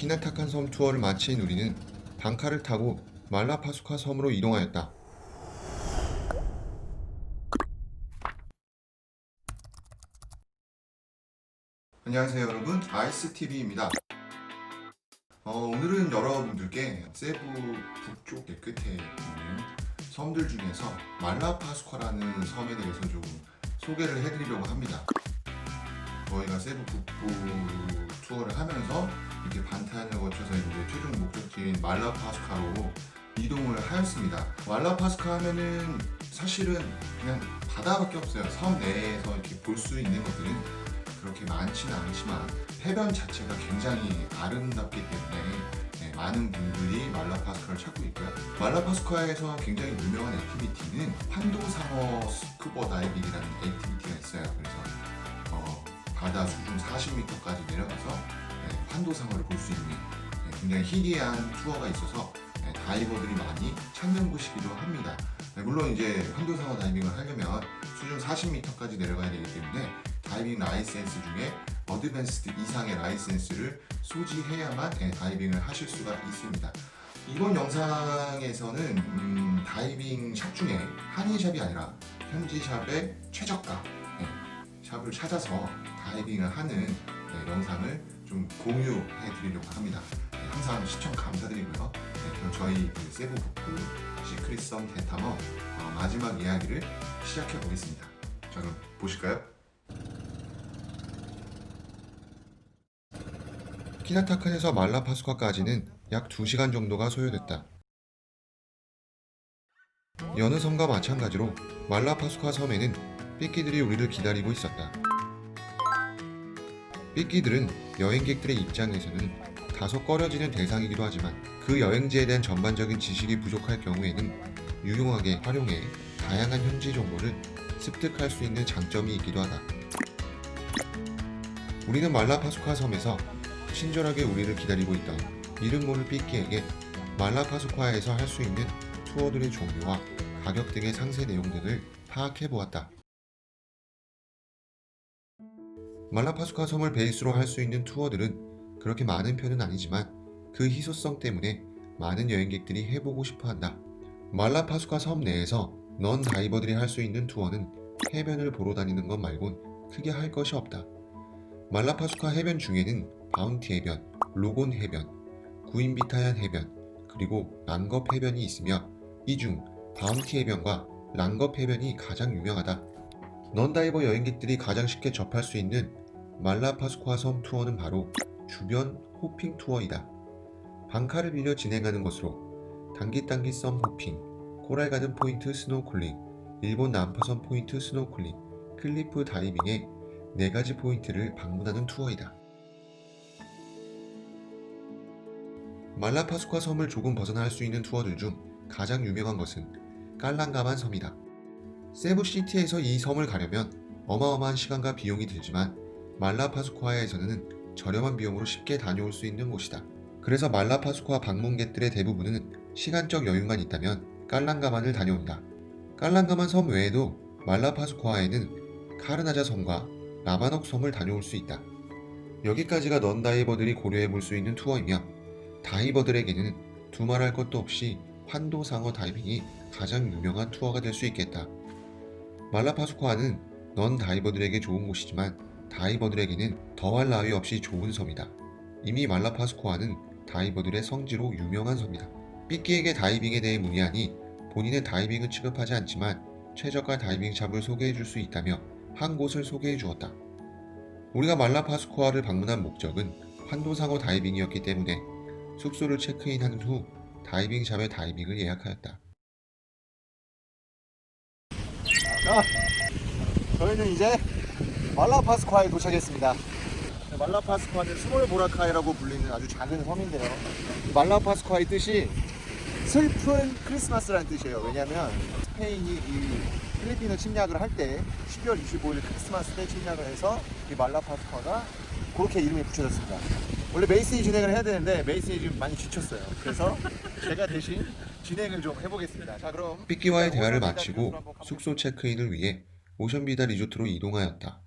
키나타칸 섬 투어를 마친 우리는 방카를 타고 말라파수카 섬으로 이동하였다. 안녕하세요 여러분. 아이스TV입니다. 어, 오늘은 여러분들께 세부 북쪽 끝에 있는 섬들 중에서 말라파스카라는 섬에 대해서 좀 소개를 해드리려고 합니다. 저희가 세부 북부 투어를 하면서 이렇게 반탄을 거쳐서 이제 최종 목적지인 말라파스카로 이동을 하였습니다 말라파스카 하면은 사실은 그냥 바다밖에 없어요 섬 내에서 이렇게 볼 수 있는 것들은 그렇게 많지는 않지만 해변 자체가 굉장히 아름답기 때문에 네, 많은 분들이 말라파스카를 찾고 있고요. 말라파스카에서 굉장히 유명한 액티비티는 판도상어 스쿠버 다이빙이라는 액티비티가 있어요. 그래서 어, 바다 수중 40m까지 내려가서 네, 판도상어를 볼수 있는 네, 굉장히 희귀한 투어가 있어서 네, 다이버들이 많이 찾는 곳이기도 합니다. 네, 물론 이제 판도상어 다이빙을 하려면 수중 40m까지 내려가야 되기 때문에 다이빙 라이센스 중에 어드밴스드 이상의 라이센스를 소지해야만 네, 다이빙을 하실 수가 있습니다. 이번 영상에서는 음, 다이빙 샵 중에 한인샵이 아니라 현지 샵의 최저가 네, 샵을 찾아서 다이빙을 하는 네, 영상을 좀 공유해 드리려고 합니다. 네, 항상 시청 감사드리고요. 네, 그럼 저희 그 세부 북부 시크릿섬 대탐험 어, 마지막 이야기를 시작해 보겠습니다. 자 그럼 보실까요? 키나타칸에서 말라파스카까지는 약 2시간 정도가 소요됐다. 여느 섬과 마찬가지로 말라파스카 섬에는 삐끼들이 우리를 기다리고 있었다. 삐끼들은 여행객들의 입장에서는 다소 꺼려지는 대상이기도 하지만 그 여행지에 대한 전반적인 지식이 부족할 경우에는 유용하게 활용해 다양한 현지 정보를 습득할 수 있는 장점이 있기도 하다. 우리는 말라파스카 섬에서 친절하게 우리를 기다리고 있던 이름 모를 삐끼에게 말라파스카에서 할 수 있는 투어들의 종류와 가격 등의 상세 내용 등을 파악해 보았다. 말라파스카 섬을 베이스로 할 수 있는 투어들은 그렇게 많은 편은 아니지만 그 희소성 때문에 많은 여행객들이 해보고 싶어 한다. 말라파스카 섬 내에서 넌 다이버들이 할 수 있는 투어는 해변을 보러 다니는 것 말곤 크게 할 것이 없다. 말라파스카 해변 중에는 바운티 해변, 로곤 해변, 구인비타얀 해변, 그리고 랑겁 해변이 있으며 이 중 바운티 해변과 랑겁 해변이 가장 유명하다. 넌다이버 여행객들이 가장 쉽게 접할 수 있는 말라파스카 섬 투어는 바로 주변 호핑 투어이다. 방카를 빌려 진행하는 것으로 단기단기 썸 호핑, 코랄 가든 포인트 스노클링, 일본 남파섬 포인트 스노클링, 클리프 다이빙의 네 가지 포인트를 방문하는 투어이다. 말라파스카 섬을 조금 벗어날 수 있는 투어들 중 가장 유명한 것은 깔랑가만 섬이다. 세부시티에서 이 섬을 가려면 어마어마한 시간과 비용이 들지만 말라파스코아에서는 저렴한 비용으로 쉽게 다녀올 수 있는 곳이다. 그래서 말라파스코아 방문객들의 대부분은 시간적 여유만 있다면 깔랑가만을 다녀온다. 깔랑가만 섬 외에도 말라파스코아에는 카르나자 섬과 라마녹 섬을 다녀올 수 있다. 여기까지가 넌 다이버들이 고려해 볼 수 있는 투어이며 다이버들에게는 두말할 것도 없이 환도 상어 다이빙이 가장 유명한 투어가 될 수 있겠다. 말라파스코아는 넌 다이버들에게 좋은 곳이지만 다이버들에게는 더할 나위 없이 좋은 섬이다. 이미 말라파스코아는 다이버들의 성지로 유명한 섬이다. 삐끼에게 다이빙에 대해 문의하니 본인은 다이빙을 취급하지 않지만 최저가 다이빙 샵을 소개해 줄 수 있다며 한 곳을 소개해 주었다. 우리가 말라파스코아를 방문한 목적은 환도상어 다이빙이었기 때문에 숙소를 체크인한 후 다이빙 샵의 다이빙을 예약하였다. 자, 저희는 이제 말라파스코아에 도착했습니다. 말라파스코아는 스몰 보라카이라고 불리는 아주 작은 섬인데요. 이 말라파스코아의 뜻이 슬픈 크리스마스라는 뜻이에요. 왜냐하면 스페인이 이 필리핀을 침략을 할 때 12월 25일 크리스마스 때 침략을 해서 이 말라파스코아가 그렇게 이름이 붙여졌습니다. 원래 메이슨이 진행을 해야 되는데 메이슨이 지금 많이 지쳤어요. 그래서 제가 대신 진행을 좀 해보겠습니다. 자 그럼 삐끼와의 대화를 마치고 숙소 체크인을 위해 오션비다 리조트로 이동하였다.